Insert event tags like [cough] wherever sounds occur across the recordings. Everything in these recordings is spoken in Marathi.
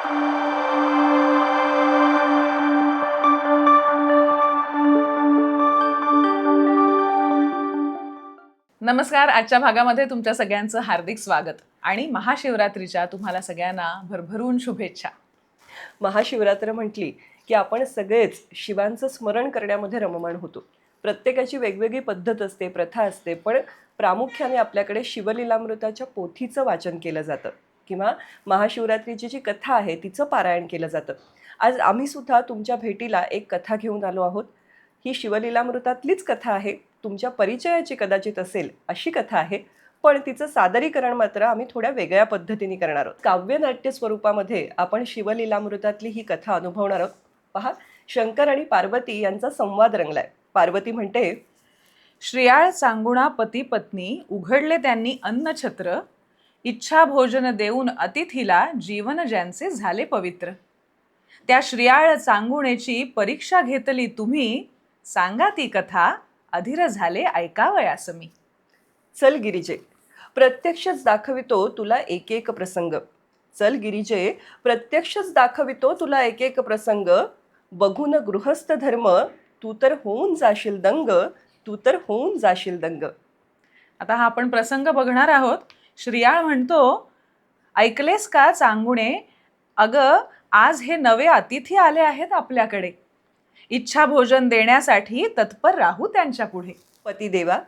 नमस्कार आजच्या भागामध्ये तुमच्या सगळ्यांचं हार्दिक स्वागत आणि महाशिवरात्रीच्या तुम्हाला सगळ्यांना भरभरून शुभेच्छा. महाशिवरात्र म्हटली की आपण सगळेच शिवांचं स्मरण करण्यामध्ये रममाण होतो. प्रत्येकाची वेगवेगळी पद्धत असते प्रथा असते पण प्रामुख्याने आपल्याकडे शिवलीलामृताच्या पोथीचं वाचन केलं जातं. किंवा महाशिवरात्रीची जी कथा आहे तिचं पारायण केलं जातं. आज आम्ही सुद्धा तुमच्या भेटीला एक कथा घेऊन आलो आहोत. ही शिवलीलामृतातलीच कथा आहे. तुमच्या परिचयाची कदाचित असेल अशी कथा आहे. पण तिचं सादरीकरण मात्र आम्ही थोड्या वेगळ्या पद्धतीने करणार आहोत. काव्यनाट्य स्वरूपामध्ये आपण शिवलीलामृतातली ही कथा अनुभवणार आहोत. पहा शंकर आणि पार्वती यांचा संवाद रंगलाय. पार्वती म्हणते श्रियाळ सांगुणा पती पत्नी उघडले त्यांनी अन्नछत्र इच्छा भोजन देऊन अतिथीला जीवन ज्यांचे झाले पवित्र. त्या श्रियाळ चांगुणेची परीक्षा घेतली तुम्ही सांगा ती कथा अधीर झाले ऐकावयास मी चल गिरिजे प्रत्यक्षच दाखवितो तुला एक एक प्रसंग. चल गिरिजे प्रत्यक्षच दाखवितो तुला एक एक प्रसंग. बघून गृहस्थ धर्म तू तर होऊन जाशील दंग तू तर होऊन जाशील दंग. आता हा आपण प्रसंग बघणार आहोत. श्रियाळ म्हणतो ऐकलेस का चांगुणे अगं आज हे नवे अतिथी आले आहेत आपल्याकडे. इच्छा भोजन देण्यासाठी तत्पर राहू त्यांच्या पुढे. पतिदेवा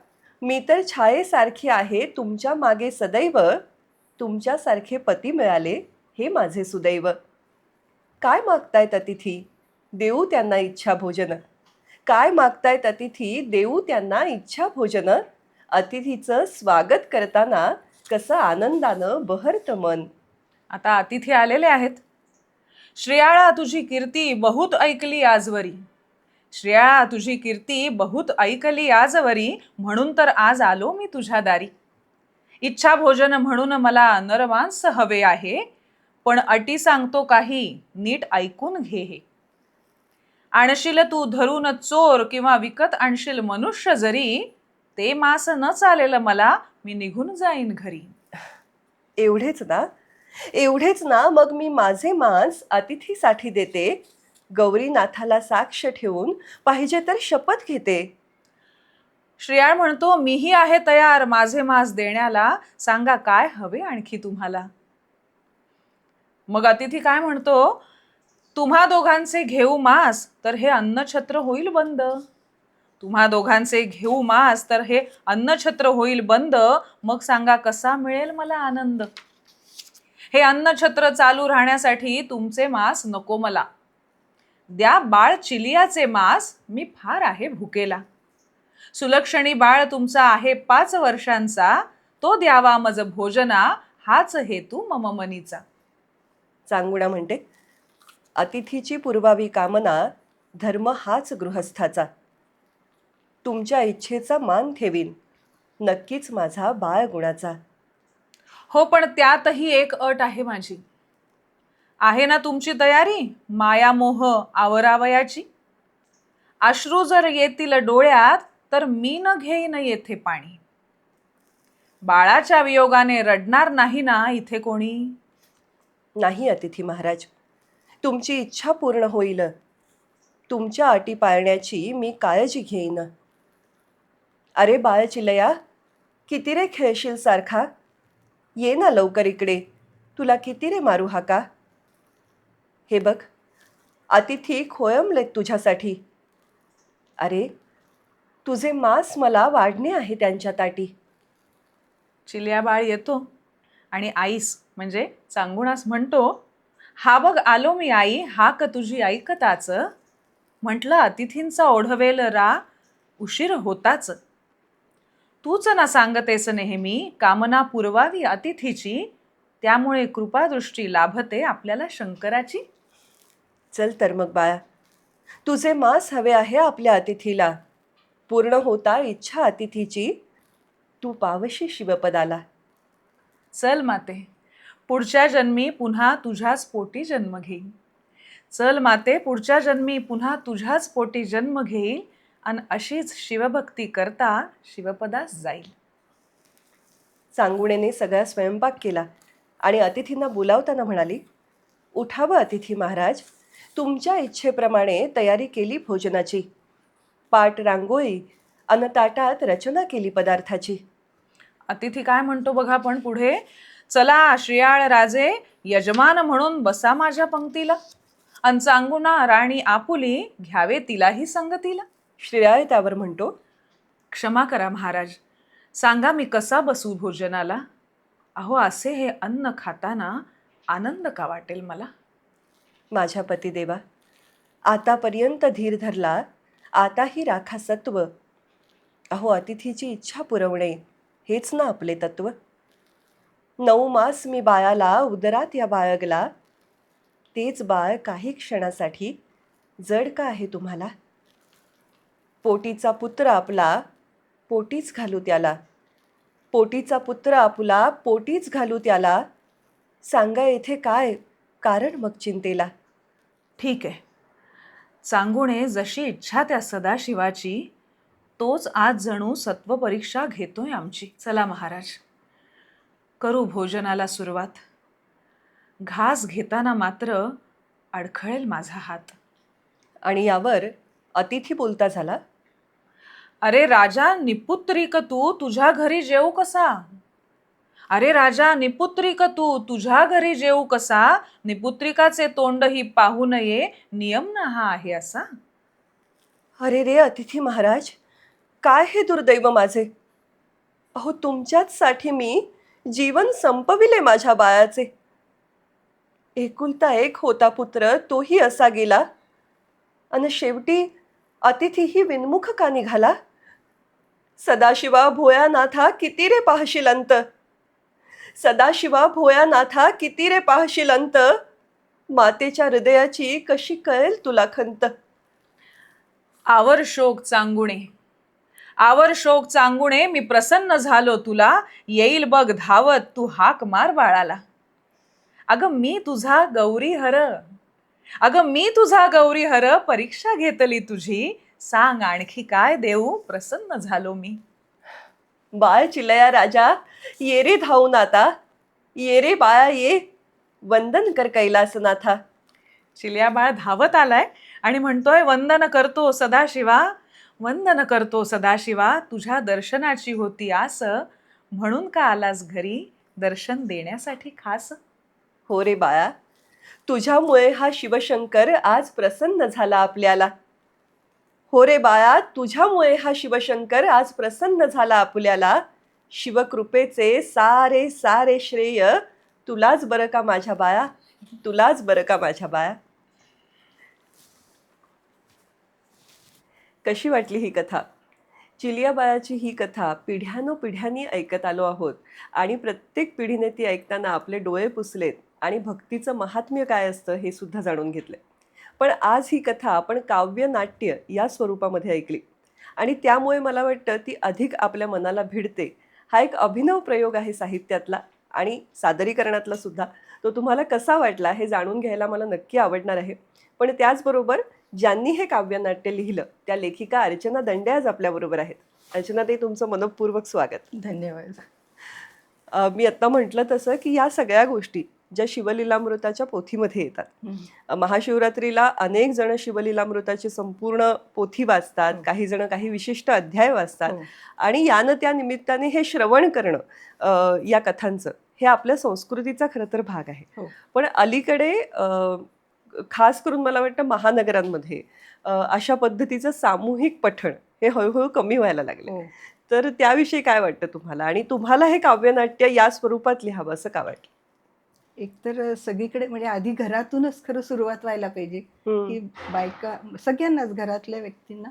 मी तर छायेसारखी आहे तुमच्या मागे सदैव तुमच्यासारखे पती मिळाले हे माझे सुदैव. काय मागतायत अतिथी? देऊ त्यांना इच्छा भोजन काय मागतायत अतिथी? देऊ त्यांना इच्छा भोजन अतिथीचं स्वागत करताना कसं आनंदानं बहरतं मन. आता अतिथी आलेले आहेत. श्रेयाळा तुझी कीर्ती बहुत ऐकली आजवरी. श्रेयाळा तुझी कीर्ती बहुत ऐकली आजवरी म्हणून तर आज आलो मी तुझ्या दारी. इच्छा भोजन म्हणून मला नरमांस हवे आहे पण अटी सांगतो काही नीट ऐकून घे हे. आणशील तू धरून चोर किंवा विकत आणशील मनुष्य जरी ते मास न चालेल मला मी निघून जाईन घरी. एवढेच ना? एवढेच ना मग मी माझे मांस अतिथीसाठी देते. गौरीनाथाला साक्ष ठेवून पाहिजे तर शपथ घेते. श्रेयाळ म्हणतो मीही आहे तयार माझे मास देण्याला. सांगा काय हवे आणखी तुम्हाला? मग अतिथी काय म्हणतो तुम्हा दोघांचे घेऊ मास तर हे अन्नछत्र होईल बंद. तुम्हा दोघांचे घेऊ मास तर हे अन्नछत्र होईल बंद. मग सांगा कसा मिळेल मला आनंद? हे अन्नछत्र चालू राहण्यासाठी तुमचे मास नको मला. द्या बाळ चिलियाचे मास मी फार आहे भुकेला. सुलक्षणी बाळ तुमचा आहे पाच वर्षांचा तो द्यावा मज भोजना हाच हेतू मम मनीचा. चांगुणा म्हणते अतिथीची पूर्वावी कामना धर्म हाच गृहस्थाचा. तुमच्या इच्छेचा मान ठेवीन. नक्कीच माझा बाळ गुणाचा. हो पण त्यातही एक अट आहे माझी. आहे ना तुमची तयारी? मायामोह आवरावयाची? अश्रू जर येतील डोळ्यात तर मी न घेईन येथे पाणी. बाळाच्या वियोगाने रडणार नाही ना इथे कोणी? नाही अतिथी महाराज. तुमची इच्छा पूर्ण होईल. तुमच्या अटी पाळण्याची मी काळजी घेईन. अरे बाळ चिलया किती रे खेळशील सारखा? ये ना लवकर इकडे. तुला किती रे मारू हाका हे बघ अतिथी खोळंबलेत तुझ्यासाठी. अरे तुझे मांस मला वाढणे आहे त्यांच्या ताटी. चिलया बाळ येतो आणि आईस म्हणजे चांगुणास म्हणतो हा बघ आलो मी आई हा क तुझी ऐकताच म्हटलं अतिथींचा ओढवेल रा उशीर होताच. तूच ना सांगतेस नेहमी कामना पुरवावी अतिथीची त्यामुळे कृपादृष्टी लाभते आपल्याला शंकराची. चल तर मग बाळा. तुझे मांस हवे आहे आपल्या अतिथीला. पूर्ण होता इच्छा अतिथीची. तू पावशी शिवपदाला. चल माते. पुढच्या जन्मी पुन्हा तुझ्याच पोटी जन्म घेईन. चल माते पुढच्या जन्मी पुन्हा तुझ्याच पोटी जन्म घेईल. आणि अशीच शिवभक्ती करता शिवपदास जाईल. चांगुणेने सगळा स्वयंपाक केला आणि अतिथींना बोलावताना म्हणाली उठावं अतिथी महाराज तुमच्या इच्छेप्रमाणे तयारी केली भोजनाची. पाट रांगोळी अन ताटात रचना केली पदार्थाची. अतिथी काय म्हणतो बघा पण पुढे चला श्रियाळ राजे यजमान म्हणून बसा माझ्या पंक्तीला. अन चांगुना राणी आपुली घ्यावे तिलाही संगतीला. श्रेयाळ त्यावर म्हणतो क्षमा करा महाराज सांगा मी कसा बसू भोजनाला? अहो असे हे अन्न खाताना आनंद का वाटेल मला? माझ्या पतिदेवा आतापर्यंत धीर धरला आताही राखा सत्व. अहो अतिथीची इच्छा पुरवणे हेच ना आपले तत्व. नऊ मास मी बाळाला उदरात या बाळगला. तेच बाळ काही क्षणासाठी जड का आहे तुम्हाला? पोटीचा पुत्र आपला पोटीच घालू त्याला. पोटीचा पुत्र आपला पोटीच घालू त्याला. सांगा येथे काय कारण मग चिंतेला? ठीक आहे. सांगुणे जशी इच्छा त्या सदाशिवाची तोच आज जणू सत्व परीक्षा घेतोय आमची. चला महाराज. करू भोजनाला सुरुवात. घास घेताना मात्र अडखळेल माझा हात. आणि यावर अतिथी बोलता झाला? अरे राजा निपुत्रिक तू तुझ्या घरी जेऊ कसा? अरे राजा निपुत्रिक तू तुझ्या घरी जेऊ कसा? निपुत्रिकाचे तोंड ही पाहू नये नियम ना हा आहे असा. अरे रे अतिथी महाराज काय हे दुर्दैव माझे? अहो तुमच्याच साठी मी जीवन संपविले माझ्या बाळाचे. एकुलता एक होता पुत्र तोही असा गेला. आणि शेवटी अतिथीही विनमुख का निघाला सदाशिवा भोयानाथा किती रे पाहशील अंत सदाशिवा भोयानाथा किती रे पाहशील अंत मातेच्या हृदयाची कशी कळेल तुला खंत? आवर शोक चांगुणे. आवर शोक चांगुणे मी प्रसन्न झालो तुला. येईल बघ धावत तू हाक मार बाळाला. अगं मी तुझा गौरी हर अगं मी तुझा गौरी हर परीक्षा घेतली तुझी. सांग आणखी काय देऊ? प्रसन्न झालो मी. बाळ चिलया राजा ये रे धावून आता ये रे बाळा ये. वंदन कर कैलासनाथा. चिलिया बाळ धावत आलाय आणि म्हणतोय वंदन करतो सदाशिवा. वंदन करतो सदाशिवा तुझ्या दर्शनाची होती आस. म्हणून का आलास घरी? दर्शन देण्यासाठी खास. हो रे बाळा तुझ्यामुळे हा शिवशंकर आज प्रसन्न झाला आपल्याला. हो रे बाळा तुझ्यामुळे हा शिवशंकर आज प्रसन्न झाला आपल्याला. शिवकृपेचे सारे सारे श्रेय तुलाच बरं का माझ्या बाळा? तुलाच बरं का माझ्या बाळा? कशी वाटली ही कथा? चिलियाबायाची ही कथा पिढ्यानोपिढ्यांनी ऐकत आलो आहोत आणि प्रत्येक पिढीने ती ऐकताना आपले डोळे पुसलेत आणि भक्तीचं महात्म्य काय असतं हे सुद्धा जाणून घेतलं पण आज ही कथा आपण काव्य नाट्य या स्वरूपामध्ये ऐकली. आणि त्यामुळे मला वाटतं ती अधिक आपल्या मनाला भिडते. हा एक अभिनव प्रयोग आहे साहित्यातला आणि सादरीकरणातला सुद्धा. तो तुम्हाला कसा वाटला हे जाणून घ्यायला मला नक्की आवडणार आहे. पण त्याचबरोबर ज्यांनी हे काव्यनाट्य लिहिलं त्या लेखिका अर्चना दंडे आज आपल्याबरोबर आहेत. अर्चना ते तुमचं मनपूर्वक स्वागत. धन्यवाद. मी आत्ता म्हटलं तसं की या सगळ्या गोष्टी ज्या शिवलीलामृताच्या पोथीमध्ये येतात महाशिवरात्रीला अनेक जण शिवलीलामृताची संपूर्ण पोथी वाचतात हो. काही जण काही विशिष्ट अध्याय वाचतात हो. आणि यानं त्या निमित्ताने हे श्रवण करणं या कथांचं हे आपल्या संस्कृतीचा खरं तर भाग आहे हो. पण अलीकडे खास करून मला वाटतं महानगरांमध्ये अशा पद्धतीचं सामूहिक पठण हे हळूहळू कमी व्हायला लागले. तर त्याविषयी काय वाटतं तुम्हाला आणि तुम्हाला हे काव्यनाट्य या स्वरूपात लिहावं असं का वाटलं एकतर सगळीकडे म्हणजे आधी घरातूनच खरं सुरुवात व्हायला पाहिजे. की बायका सगळ्यांनाच घरातल्या व्यक्तींना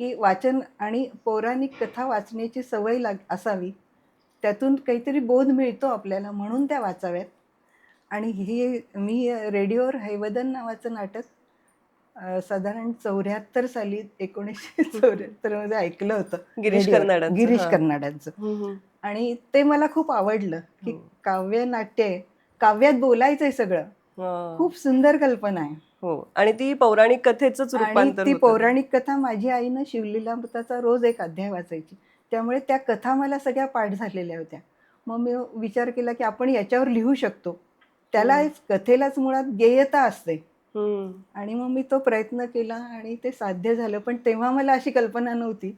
की वाचन आणि पौराणिक कथा वाचण्याची सवय लाग असावी त्यातून काहीतरी बोध मिळतो आपल्याला म्हणून त्या वाचाव्यात आणि ही मी रेडिओवर हैवदन नावाचं नाटक साधारण चौऱ्याहत्तर साली एकोणीसशे [laughs] चौऱ्याहत्तरमध्ये ऐकलं होतं गिरीश. कर्नाडांचं, गिरीश. कर्नाडांचं. आणि ते मला खूप आवडलं की हो. काव्य नाट्य काव्यात बोलायचंय सगळं. खूप सुंदर कल्पना आहे. हो आणि ती पौराणिक कथेच रूपांतर ती. पौराणिक कथा माझी आईनं शिवलीलामृताचा रोज एक अध्याय वाचायची. त्यामुळे त्या कथा मला सगळ्या पाठ झालेल्या होत्या. मग मी विचार केला की आपण याच्यावर लिहू शकतो. त्याला कथेलाच मुळात गेयता असते. आणि मग मी तो प्रयत्न केला आणि ते साध्य झालं. पण तेव्हा मला अशी कल्पना नव्हती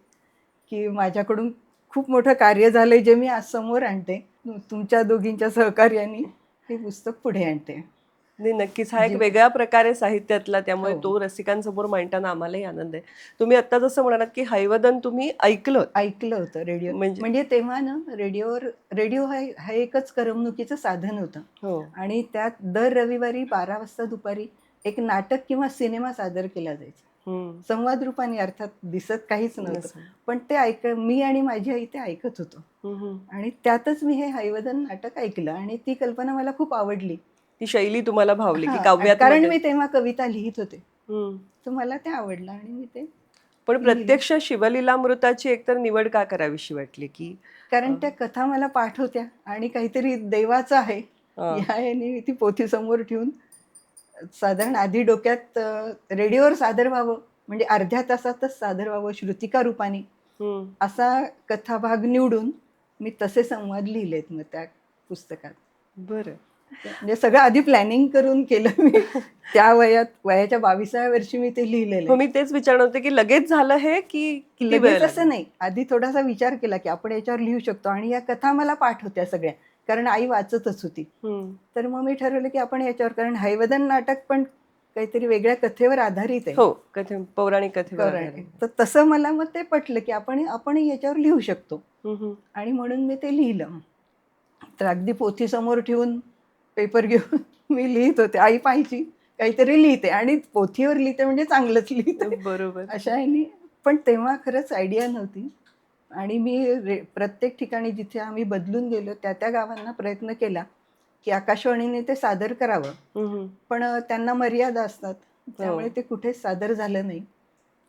की माझ्याकडून खूप मोठं कार्य झालंय जे मी आज समोर आणते. तुमच्या दोघींच्या सहकार्याने. हे पुस्तक पुढे आणते. नाही नक्कीच. हा एक वेगळ्या प्रकारे साहित्यातला त्यामुळे हो. तो रसिकांसमोर मांडताना आम्हालाही आनंद आहे. तुम्ही आता जसं म्हणालात की हैवदन तुम्ही ऐकलं ऐकलं होतं रेडिओ. म्हणजे- म्हणजे तेव्हा ना रेडिओवर रेडिओ हा हा एकच करमणुकीचं साधन होतं. हो. आणि त्यात दर रविवारी बारा वाजता दुपारी एक नाटक किंवा सिनेमा सादर केला जायचा. संवाद रूपाने अर्थात दिसत काहीच नव्हतं. पण ते ऐक मी आणि माझी आई ते ऐकत होतो. आणि त्यातच मी हे हैवदन नाटक ऐकलं आणि ती कल्पना मला खूप आवडली. ती शैली तुम्हाला भावली की काव्यात कारण मी तेव्हा कविता लिहित होते. तर मला ते आवडलं आणि मी ते पण प्रत्यक्ष शिवलीलामृताची एकतर निवड का करावीशी वाटली की? कारण त्या कथा मला पाठ होत्या आणि काहीतरी देवाचं आहे. या ती पोथी समोर ठेवून साधारण आधी डोक्यात रेडिओवर सादर व्हावं म्हणजे अर्ध्या तासातच सादर व्हावं श्रुतिका रूपाने. असा कथाभाग निवडून मी तसे संवाद लिहिलेत मग त्या पुस्तकात बरं म्हणजे सगळं आधी प्लॅनिंग करून केलं मी त्या वयात वयाच्या बावीसाव्या वर्षी मी ते लिहिलेलं. मी तेच विचारणार होते की लगेच झालं हे की लगेच असं? नाही आधी थोडासा विचार केला की आपण याच्यावर लिहू शकतो आणि या कथा मला पाठ होत्या सगळ्या कारण आई वाचतच होती. तर मग मी ठरवलं की आपण याच्यावर कारण हैवदन नाटक पण काहीतरी वेगळ्या कथेवर आधारित आहे. हो कथे पौराणिक कथेवर. तर तसं मला मग ते पटलं की आपण आपण याच्यावर लिहू शकतो. आणि म्हणून मी ते लिहिलं. तर अगदी पोथी समोर ठेवून पेपर घेऊन [laughs] मी लिहित होते. आई पाहिजे काहीतरी लिहिते. आणि पोथीवर लिहिते म्हणजे चांगलंच लिहिते. बरोबर. अशा पण तेव्हा खरंच आयडिया नव्हती. आणि मी रे प्रत्येक ठिकाणी जिथे आम्ही बदलून गेलो त्या त्या गावांना प्रयत्न केला की आकाशवाणीने ते सादर करावं. पण त्यांना मर्यादा असतात. त्यामुळे ते कुठेच सादर झालं नाही.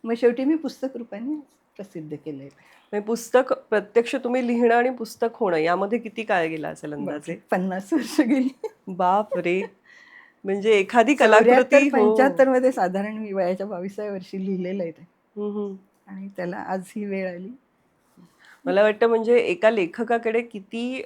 मग शेवटी मी पुस्तक रूपाने प्रसिद्ध केलंय. म्हणजे पुस्तक प्रत्यक्ष तुम्ही लिहिणं आणि पुस्तक होणं यामध्ये किती काळ गेला असेल अंदाजे? पन्नास वर्ष गेली. बाप रे म्हणजे एखादी [laughs] कलाकृती हो. पंच्याहत्तरमध्ये साधारण मी वयाच्या बावीसाव्या वर्षी लिहिलेलं आहे ते. आणि त्याला आज ही वेळ आली. मला वाटतं म्हणजे एका लेखकाकडे किती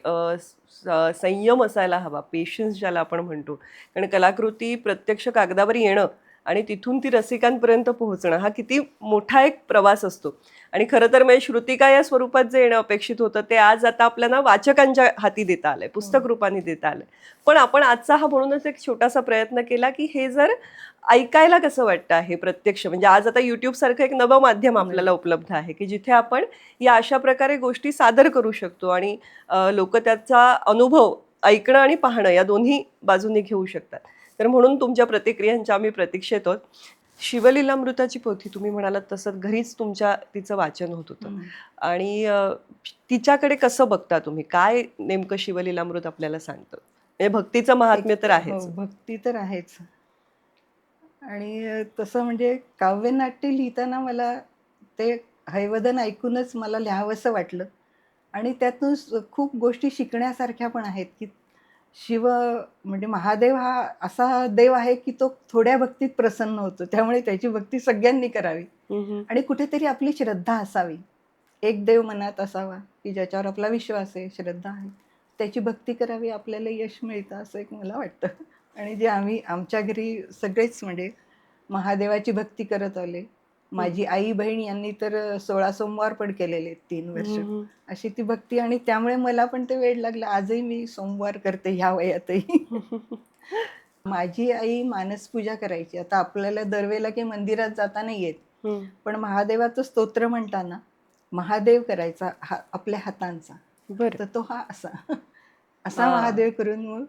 संयम असायला हवा पेशन्स ज्याला आपण म्हणतो. कारण कलाकृती प्रत्यक्ष कागदावर येणं आणि तिथून ती रसिकांपर्यंत पोहोचणं. हा किती मोठा एक प्रवास असतो. आणि खरं तर म्हणजे श्रुतिका या स्वरूपात जे येणं अपेक्षित होतं ते आज आता आपल्याला वाचकांच्या हाती देता आलंय पुस्तक रूपाने देता आलंय. पण आपण आजचा हा म्हणूनच एक छोटासा प्रयत्न केला की हे जर ऐकायला कसं वाटतं आहे प्रत्यक्ष? म्हणजे आज आता युट्यूब सारखं एक नवं माध्यम आपल्याला उपलब्ध आहे की जिथे आपण या अशा प्रकारे गोष्टी सादर करू शकतो आणि लोक त्याचा अनुभव ऐकणं आणि पाहणं या दोन्ही बाजूने घेऊ शकतात. तर म्हणून तुमच्या प्रतिक्रियांच्या आम्ही प्रतीक्षेत आहोत. शिवलीलामृताची पोथी तुम्ही म्हणालात तसं घरीच तुमच्या तिचं वाचन होत होतं. आणि तिच्याकडे कसं बघता तुम्ही? काय नेमकं शिवलीलामृत आपल्याला सांगतं? म्हणजे भक्तीचं महात्म्य तर आहेच. हो, भक्ती तर आहेच. आणि तसं म्हणजे काव्यनाट्य लिहिताना मला ते हैवदन ऐकूनच मला लिहावंसं वाटलं. आणि त्यातून खूप गोष्टी शिकण्यासारख्या पण आहेत की शिव म्हणजे महादेव हा असा देव आहे की तो थोड्या भक्तीत प्रसन्न होतो. त्यामुळे त्याची भक्ती सगळ्यांनी करावी. आणि कुठेतरी आपली श्रद्धा असावी. एक देव मनात असावा की ज्याच्यावर आपला विश्वास आहे श्रद्धा आहे त्याची भक्ती करावी आपल्याला यश मिळतं असं एक मला वाटतं. आणि जे आम्ही आमच्या घरी सगळेच म्हणजे महादेवाची भक्ती करत आले. माझी आई बहीण यांनी तर सोळा सोमवार पण केलेले तीन वर्ष. अशी ती भक्ती आणि त्यामुळे मला पण ते वेळ लागलं. आजही मी सोमवार करते ह्या वयातही. [laughs] माझी आई मानस पूजा करायची. आता आपल्याला दरवेळेला की मंदिरात जाता नाही येत. पण महादेवाचं स्तोत्र म्हणताना महादेव करायचा हा आपल्या हातांचा. बरं. तर तो हा असा. [laughs] असा. महादेव करून मग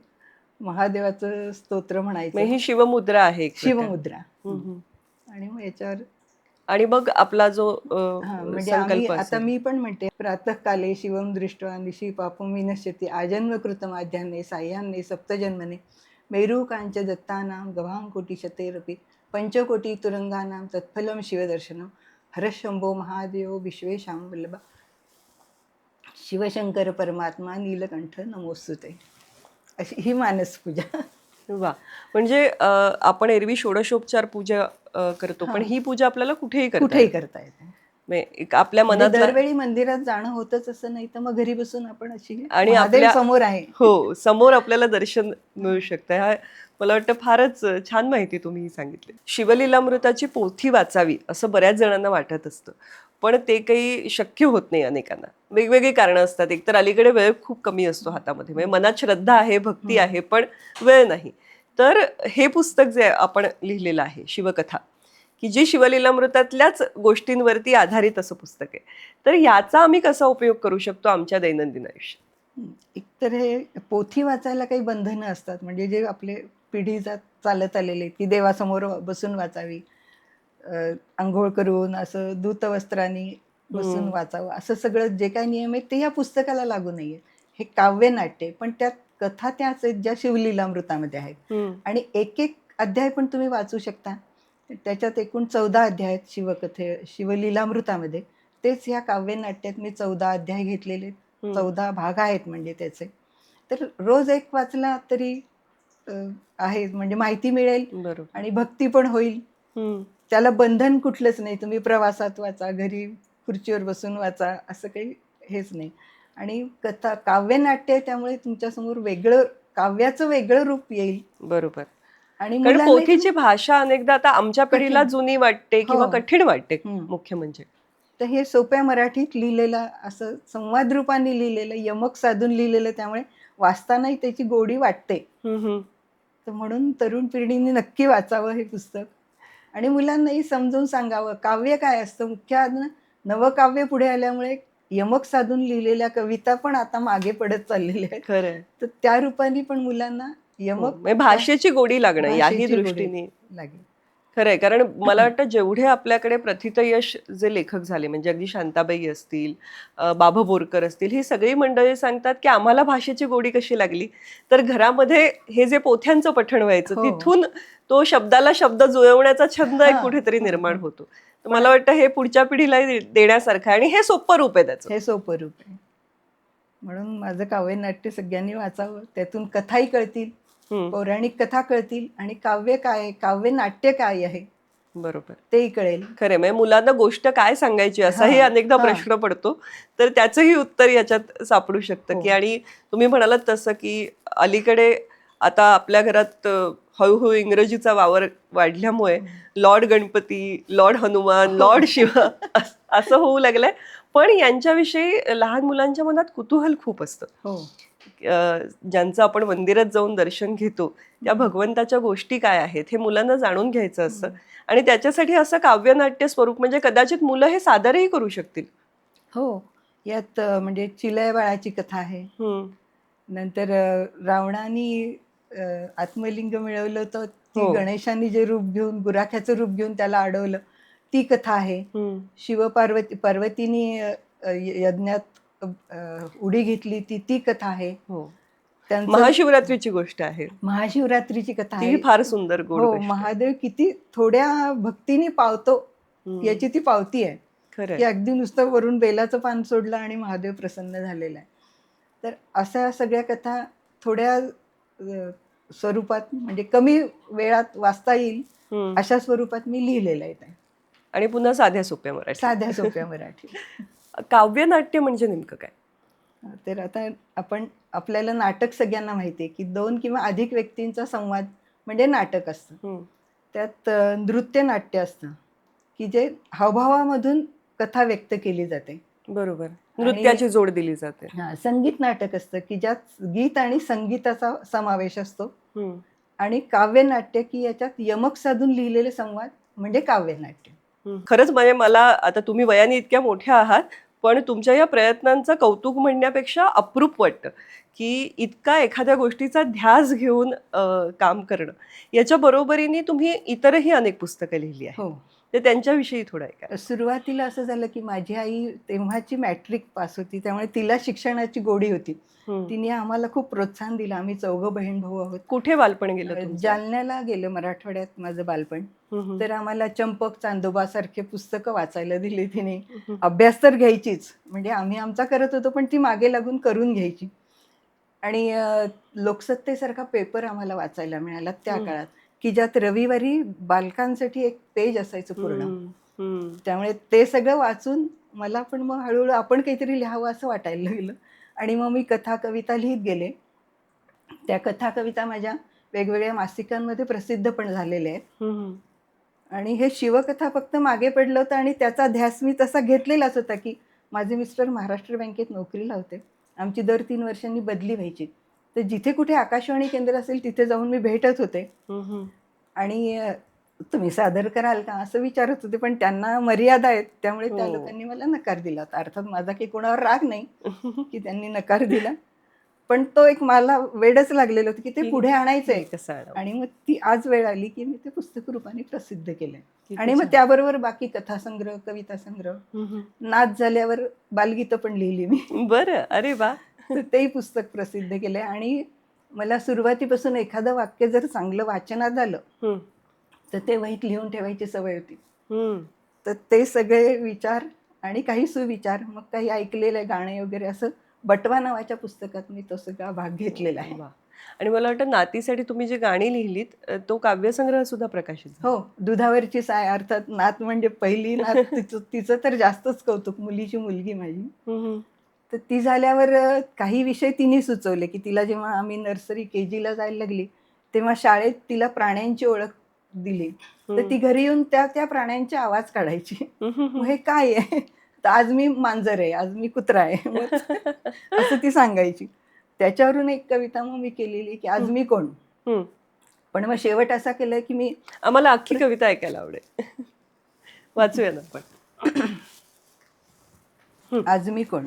महादेवाचं स्तोत्र म्हणायचं. ही शिवमुद्रा आहे. शिवमुद्रा. आणि मग याच्यावर आणि मग आपला जो म्हणजे आम्ही आता. मी पण म्हणते प्रातःकाले शिवम दृष्ट्वा निशी पापम विनश्यती आजन्म कृतमाध्याने साह्याने सप्तजन्मने मेरू कांच दत्तानां गवां कोटी शतेरपि पंचकोटी तुरंगानां तत्फलम शिवदर्शनम। हरशंभो महादेव विश्वेशां वल्लभा। शिवशंकर परमात्मा नीलकंठ नमोस्तुते। अशी ही मानस पूजा वा. म्हणजे अ, आपण एरवी षोडशोपचार पूजा अ, करतो पण हा. पूजा आपल्याला कुठेही करता कुठेही येते. करता येते म्हणजे एक आपल्या म्हणजे मनात दरवेळी मंदिरात जाणं होतच असं नाही तर मग घरी बसून आपण अशी आणि महादेव आपल्या- समोर आहे. हो समोर आपल्याला दर्शन मिळू शकतं. हा मला वाटतं फारच छान माहिती तुम्ही सांगितली. शिवलीलामृताची पोथी वाचावी असं बऱ्याच जणांना वाटत असतं. पण ते काही शक्य होत नाही अनेकांना. वेगवेगळी कारणं असतात. एकतर अलीकडे वेळ खूप कमी असतो हातामध्ये. म्हणजे मनात श्रद्धा आहे भक्ती आहे पण वेळ नाही. तर हे पुस्तक जे आपण लिहिलेलं आहे शिवकथा की जी शिवलीलामृतातल्याच गोष्टींवरती आधारित असं पुस्तक आहे. तर याचा आम्ही कसा उपयोग करू शकतो आमच्या दैनंदिन आयुष्यात. एकतर हे पोथी वाचायला काही बंधनं असतात. म्हणजे जे आपले पिढीजात चालत आलेले की देवासमोर बसून वाचावी. आंघोळ करून असं दूतवस्त्राने बसून हम्म. वाचावं. असं सगळं जे काही नियम आहेत ते या पुस्तकाला लागू नाहीये. हे काव्यनाट्य आहे. पण त्यात कथा त्याच आहेत ज्या शिवलीलामृतामध्ये आहेत. आणि एक एक अध्याय पण तुम्ही वाचू शकता. त्याच्यात एकूण चौदा अध्याय आहेत शिवकथे शिवलीलामृतामध्ये तेच ह्या काव्यनाट्यात मी चौदा अध्याय घेतलेले. चौदा भाग आहेत म्हणजे त्याचे. तर रोज एक वाचला तरी आहे म्हणजे माहिती मिळेल बरोबर. आणि भक्ती पण होईल. त्याला बंधन कुठलंच नाही. तुम्ही प्रवासात वाचा घरी खुर्चीवर बसून वाचा असं काही हेच नाही. आणि कथा काव्यनाट्य आहे त्यामुळे तुमच्यासमोर वेगळं काव्याचं वेगळं रूप येईल. बरोबर. आणि पोथीची भाषा अनेकदा आता आमच्या पिढीला. जुनी वाटते किंवा हो. कठीण वाटते. मुख्य म्हणजे. तर हे सोप्या मराठीत लिहिलेलं असं संवाद रूपाने लिहिलेलं यमक साधून लिहिलेलं त्यामुळे वाचतानाही त्याची गोडी वाटते. तर म्हणून तरुण पिढीने नक्की वाचावं हे पुस्तक. आणि मुलांनाही समजून सांगावं. काव्य काय असतं? मुख्य आज्ञा नवकाव्य पुढे आल्यामुळे यमक साधून लिहिलेल्या कविता पण आता मागे पडत चाललेल्या आहेत. खरंय तर त्या रूपाने पण मुलांना हो, यमक म्हणजे भाषेची गोडी लागणं याही. दृष्टीने. लागेल. खरंय. कारण मला [laughs] वाटतं जेवढे आपल्याकडे प्रथितयश जे लेखक झाले म्हणजे अगदी शांताबाई असतील बाबा बोरकर असतील ही सगळी मंडळी सांगतात की आम्हाला भाषेची गोडी कशी लागली? तर घरामध्ये हे जे पोथ्यांचं पठण व्हायचं हो. तिथून तो शब्दाला शब्द जुळवण्याचा छंद एक. कुठेतरी निर्माण [laughs] होतो. तर मला वाटतं हे पुढच्या पिढीला देण्यासारखं आहे आणि हे सोपं रूप आहे त्याचं. हे सोपं रूप आहे. म्हणून माझं काव्यनाट्य सगळ्यांनी वाचावं त्यातून कथाही कळतील. पौराणिक कथा कळतील आणि काव्य काय आहे काव्य नाट्य काय आहे बरोबर. तेही कळेल. खरंय म्हणजे मुलांना गोष्ट काय सांगायची असाही हा, अनेकदा हा. प्रश्न पडतो. तर त्याचंही उत्तर याच्यात सापडू शकतं हो. की आणि तुम्ही म्हणालात तसं की अलीकडे आता आपल्या घरात हळूहळू इंग्रजीचा वावर वाढल्यामुळे lord Ganpati lord Hanuman lord Shiv अस- होऊ लागलंय. पण यांच्याविषयी लहान मुलांच्या मनात कुतूहल खूप असतं. हो. ज्यांचं आपण मंदिरात जाऊन दर्शन घेतो त्या भगवंताच्या गोष्टी काय आहेत हे मुलांना जाणून घ्यायचं असतं. आणि त्याच्यासाठी असं काव्यनाट्य स्वरूप म्हणजे कदाचित मुलं हे सादरही करू शकतील. हो. यात म्हणजे चिलय बाळाची कथा आहे. नंतर रावणाने आत्मलिंग मिळवलं होतं. ती हो. गणेशाने जे रूप घेऊन गुराख्याचं रूप घेऊन त्याला अडवलं. ती कथा आहे. शिवपार्वती पार्वतीने यज्ञात उडी घेतली ती ती कथा आहे. हो. महाशिवरात्रीची गोष्ट आहे. महाशिवरात्रीची कथा आहे. फार सुंदर हो. महादेव किती थोड्या भक्तीने पावतो याची ती पावती आहे. की अगदी नुसतं वरून बेलाचं पान सोडलं आणि महादेव प्रसन्न झालेला आहे. तर अशा सगळ्या कथा थोड्या स्वरूपात म्हणजे कमी वेळात वाचता येईल. अशा स्वरूपात मी लिहिलेलं आहे. आणि पुन्हा साध्या सोप्या मराठी. साध्या सोप्या मराठी. [laughs] काव्यनाट्य म्हणजे नेमकं काय? तर आता आपण आपल्याला नाटक सगळ्यांना माहिती आहे की दोन किंवा अधिक व्यक्तींचा संवाद म्हणजे नाटक असतं. त्यात नृत्य नाट्य असतं की जे हावभावामधून कथा व्यक्त केली जाते. बरोबर. नृत्याची जोड दिली जाते. हा संगीत नाटक असतं की ज्यात गीत आणि संगीताचा समावेश असतो. आणि काव्यनाट्य की याच्यात यमक साधून लिहिलेले संवाद म्हणजे काव्यनाट्य. हम्म. खरंच म्हणजे मला आता तुम्ही वयाने इतक्या मोठ्या आहात पण तुमच्या या प्रयत्नांचं कौतुक म्हणण्यापेक्षा अप्रूप वाटतं की इतका एखाद्या गोष्टीचा ध्यास घेऊन काम करणं. याच्या बरोबरीने तुम्ही इतरही अनेक पुस्तकं लिहिली आहेत. हो. ते त्यांच्याविषयी थोडं ऐका सुरुवातीला असं झालं की माझी आई तेव्हाची मॅट्रिक पास होती त्यामुळे तिला शिक्षणाची गोडी होती. तिने आम्हाला खूप प्रोत्साहन दिलं. आम्ही चौघं बहीण भाऊ आहोत. कुठे बालपण गेलं? जालन्याला गेलं मराठवाड्यात माझं बालपण. तर आम्हाला चंपक चांदोबा सारखे पुस्तकं वाचायला दिली तिने. अभ्यास तर घ्यायचीच. म्हणजे आम्ही आमचा करत होतो पण ती मागे लागून करून घ्यायची. आणि लोकसत्तेसारखा पेपर आम्हाला वाचायला मिळाला त्या. काळात. की ज्यात रविवारी बालकांसाठी एक पेज असायचं पूर्ण. त्यामुळे ते सगळं वाचून मला पण मग हळूहळू आपण काहीतरी लिहावं असं वाटायला लागलं. आणि मग मी कथा कविता लिहित गेले. त्या कथा कविता माझ्या वेगवेगळ्या मासिकांमध्ये प्रसिद्ध पण झालेल्या आहेत. आणि हे शिवकथा फक्त मागे पडलं होतं आणि त्याचा ध्यास मी तसा घेतलेलाच होता की माझे मिस्टर महाराष्ट्र बँकेत नोकरीला होते. आमची दर तीन वर्षांनी बदली व्हायची. तर जिथे कुठे आकाशवाणी केंद्र असेल तिथे जाऊन मी भेटत होते. आणि तुम्ही सादर कराल का असं विचारत होते पण त्यांना मर्यादा आहेत त्यामुळे त्या हो. लोकांनी मला नकार दिला होता अर्थात माझा काही कोणावर राग नाही की त्यांनी नकार दिला पण तो एक मला वेडच लागलेलं होतं की ते पुढे आणायचंय कसं आणावं? आणि मग ती आज वेळ आली की मी ते पुस्तक रूपाने प्रसिद्ध केलंय आणि मग. त्याबरोबर बाकी कथासंग्रह कविता संग्रह. नाच झाल्यावर बालगीतं पण लिहिली मी बरं अरे वा [laughs] तर तेही पुस्तक प्रसिद्ध केलंय आणि मला सुरुवातीपासून एखादं वाक्य जर चांगलं वाचनात आलं. तर ते वहीत लिहून ठेवायची सवय होती. तर ते सगळे विचार आणि काही सुविचार मग काही ऐकलेले गाणे वगैरे असं बटवा नावाच्या पुस्तकात मी तो सगळा भाग घेतलेला आहे. आणि मला वाटतं नातीसाठी तुम्ही जी गाणी लिहिलीत तो काव्यसंग्रह सुद्धा प्रकाशित. हो दुधावरची साय अर्थात नात म्हणजे पहिली नात तिचं तिचं तर जास्तच कौतुक मुलीची मुलगी माझी. तर ती झाल्यावर काही विषय तिने सुचवले की तिला जेव्हा आम्ही नर्सरी के जीला जायला लागली तेव्हा शाळेत तिला प्राण्यांची ओळख दिली. तर ती घरी येऊन त्या त्या प्राण्यांचे आवाज काढायची. मग हे काय आहे? तर आज मी मांजर आहे आज मी कुत्रा आहे. [laughs] असं ती सांगायची. त्याच्यावरून एक कविता मग मी केलेली की आज मी कोण. पण मग शेवट असा केलाय की मी आम्हाला अख्खी कविता ऐकायला आवडेल. [laughs] वाचूया ना आपण. [clears throat] आज मी कोण?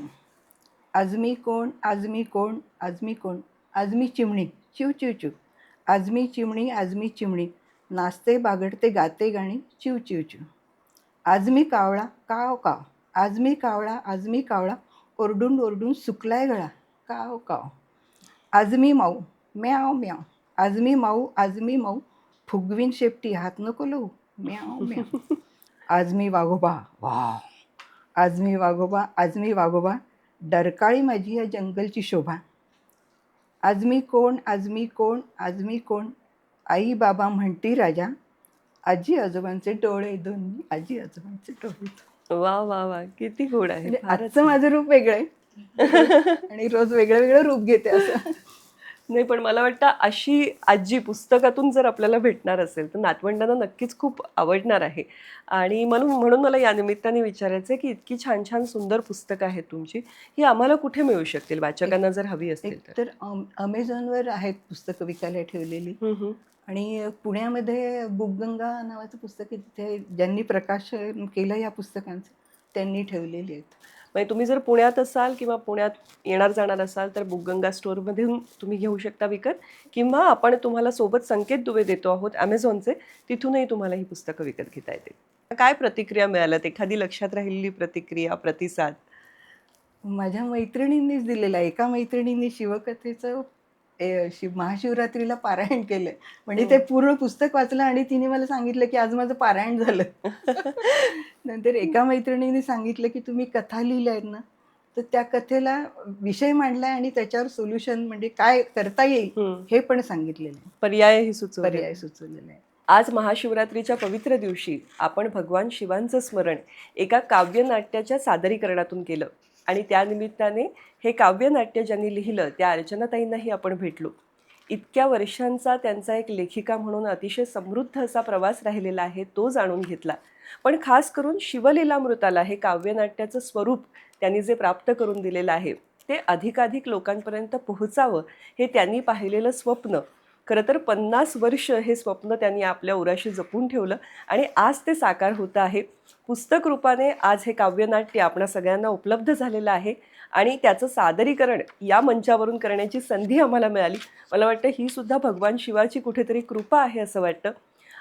आज मी कोण आज मी कोण आज मी कोण आज मी चिमणी चिव चिव चिव. आज मी चिमणी आज मी चिमणी. नाचते बागडते गाते गाणी चिव चिव चिव. आज मी कावळा काव काव. आज मी कावळा आज मी कावळा. ओरडून ओरडून सुकलाय गळा. काव काव. आज मी माऊ म्याव म्याव. आज मी माऊ आज मी माऊ. फुगवीन शेपटी हात नको लवू. म्याव म्याव. [laughs] आज मी वाघोबा वा आज मी वाघोबा आज मी वाघोबा. डरकाळी माझी या जंगलची शोभा. आज मी कोण आज मी कोण आज मी कोण? आई बाबा म्हणती राजा आजी आजोबांचे डोळे दोन्ही आजी आजोबांचे डोळे वा वा वा किती गोड आहे. म्हणजे आजचं माझं रूप वेगळं आहे. आणि रोज वेगळं वेगळं रूप घेते असं. नाही पण मला वाटतं अशी आजी पुस्तकातून जर आपल्याला भेटणार असेल तर नातवंडांना नक्कीच खूप आवडणार आहे. आणि म्हणून म्हणून मला या निमित्ताने विचारायचं आहे की इतकी छान छान सुंदर पुस्तकं आहेत तुमची ही आम्हाला कुठे मिळू शकतील? वाचकांना जर हवी असतील एक तर. तर अम- अमेझॉनवर आहेत पुस्तकं विकायला ठेवलेली. आणि पुण्यामध्ये बुकगंगा नावाचं पुस्तक आहे तिथे ज्यांनी प्रकाशन केलं या पुस्तकांचं त्यांनी ठेवलेली आहेत. म्हणजे तुम्ही जर पुण्यात असाल किंवा पुण्यात येणार जाणार असाल तर बुकगंगा स्टोअरमधून तुम्ही घेऊ शकता विकत. किंवा आपण तुम्हाला सोबत संकेत दुवे देतो आहोत ॲमेझॉनचे तिथूनही तुम्हाला ही पुस्तकं विकत घेता येतील काय प्रतिक्रिया मिळाल्यात? एखादी लक्षात राहिलेली प्रतिक्रिया प्रतिसाद? माझ्या मैत्रिणींनीच दिलेला आहे. एका मैत्रिणींनी शिवकथेचं ए, शिव महाशिवरात्रीला पारायण केलंय म्हणजे ते पूर्ण पुस्तक वाचलं आणि तिने मला सांगितलं की आज माझं पारायण झालं. [laughs] नंतर एका मैत्रिणीने सांगितलं की तुम्ही कथा लिहिल्या आहेत ना तर त्या कथेला विषय मांडलाय आणि त्याच्यावर सोल्युशन म्हणजे काय करता येईल. हे. पण सांगितलेलं आहे. पर्यायही सुचवले पर्याय सुचवलेला आहे. आज महाशिवरात्रीच्या पवित्र दिवशी आपण भगवान शिवांचं स्मरण एका काव्यनाट्याच्या सादरीकरणातून केलं आणि त्यानिमित्ताने हे काव्यनाट्य ज्यांनी लिहिलं त्या अर्चनाताईंनाही आपण भेटलो. इतक्या वर्षांचा त्यांचा एक लेखिका म्हणून अतिशय समृद्ध असा प्रवास राहिलेला आहे तो जाणून घेतला. पण खास करून शिवलीलामृताला हे काव्यनाट्याचं स्वरूप त्यांनी जे प्राप्त करून दिलेलं आहे ते अधिकाधिक लोकांपर्यंत पोहोचावं हे त्यांनी पाहिलेलं स्वप्न. खरं तर पन्नास वर्ष हे स्वप्न त्यांनी आपल्या उराशी जपून ठेवलं आणि आज ते साकार होतं आहे. पुस्तक रूपाने आज हे काव्यनाट्य आपणा सगळ्यांना उपलब्ध झालेलं आहे. आणि त्याचं सादरीकरण या मंचावरून करण्याची संधी आम्हाला मिळाली. मला वाटतं ही सुद्धा भगवान शिवाची कुठेतरी कृपा आहे असं वाटतं.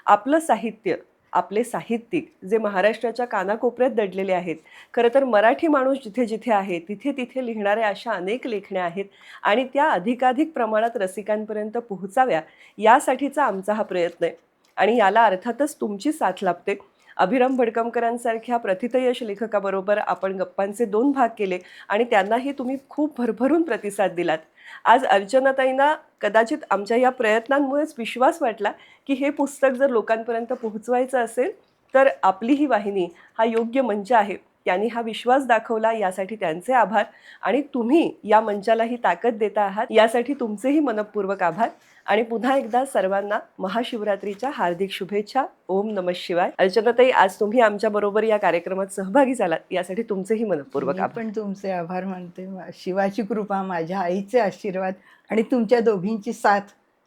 आपलं साहित्य आपले साहित्यिक जे महाराष्ट्राच्या कानाकोपऱ्यात दडलेले आहेत खरं तर मराठी माणूस जिथे जिथे आहे तिथे तिथे लिहिणाऱ्या अशा अनेक लेखण्या आहेत आणि त्या अधिकाधिक प्रमाणात रसिकांपर्यंत पोहोचाव्या यासाठीचा आमचा हा प्रयत्न आहे. आणि याला अर्थातच तुमची साथ लाभते. अभिराम भडकमकरांसारख्या प्रथितयश लेखकाबरोबर आपण गप्पांचे दोन भाग केले आणि त्यांनाही तुम्ही खूप भरभरून प्रतिसाद दिलात. आज अर्चनाताईंना कदाचित आमच्या या प्रयत्नांमुळेच विश्वास वाटला की हे पुस्तक जर लोकांपर्यंत पोहोचवायचं असेल तर आपली ही वाहिनी हा योग्य मंच आहे. त्यांनी हा विश्वास दाखवला यासाठी त्यांचे आभार. आणि तुम्ही या मंचाला ही ताकद देता आहात यासाठी तुमचेही मनपूर्वक आभार. आणि पुन्हा एकदा सर्वांना महाशिवरात्रीच्या हार्दिक शुभेच्छा. ओम नम शिवाय. अर्चनाताई आज तुम्ही आमच्या बरोबर या कार्यक्रमात सहभागी झालात. यासाठी तुमचेही मनपूर्वक मी आभार. पण तुमचे आभार मानते. शिवाची कृपा माझ्या आईचे आशीर्वाद आणि तुमच्या दोघींची साथ.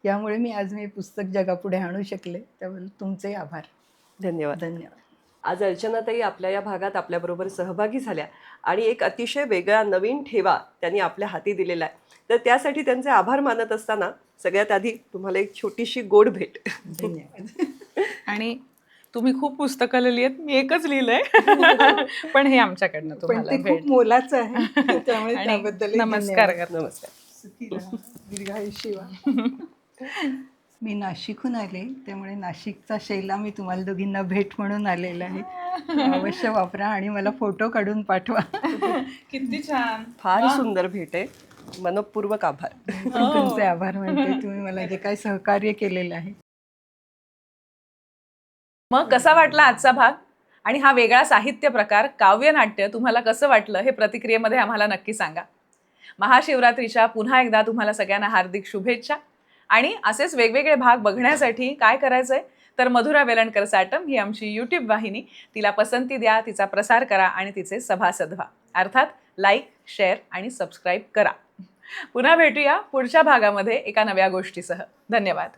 यामुळे मी आज मी पुस्तक जगापुढे आणू शकले. त्याबद्दल तुमचे आभार. धन्यवाद. धन्यवाद. आज अर्चनाताई आपल्या या भागात आपल्याबरोबर सहभागी झाल्या आणि एक अतिशय वेगळा नवीन ठेवा त्यांनी आपल्या हाती दिलेला आहे. तर त्यासाठी त्यांचे आभार मानत असताना सगळ्यात आधी तुम्हाला एक छोटीशी गोड भेट. धन्यवाद. आणि तुम्ही खूप पुस्तकं लिहिली आहेत मी एकच लिहिलंय. [laughs] पण हे आमच्याकडनं पण तुम्हाला खूप मोलाचं आहे. [laughs] त्यामुळे त्याबद्दल नमस्कार कर नमस्कार. दीर्घायुष्य. [laughs] मी नाशिकहून आले त्यामुळे नाशिकचा शैला मी तुम्हाला दोघींना भेट म्हणून आलेला आहे. अवश्य वापरा आणि मला फोटो काढून पाठवा. किती छान. फार सुंदर भेट आहे. मनपूर्वक आभार. पण तुमचे आभार मानते तुम्ही मला जे काही सहकार्य केलेलं आहे. मग कसा वाटला आजचा भाग? आणि हा वेगळा साहित्य प्रकार काव्यनाट्य तुम्हाला कसं वाटलं? हे प्रतिक्रियेमध्ये आम्हाला नक्की सांगा. महाशिवरात्रीच्या पुन्हा एकदा तुम्हाला सगळ्यांना हार्दिक शुभेच्छा. आणि असेच वेगवेगळे भाग बघण्यासाठी काय करायचंय? तर मधुरा वेलणकर साटम ही आमची यूट्यूब वाहिनी. तिला पसंती द्या तिचा प्रसार करा आणि तिचे सभासद व्हा अर्थात लाईक शेअर आणि सबस्क्राईब करा. पुन्हा भेटूया पुढच्या भागामध्ये एका नव्या गोष्टीसह. धन्यवाद.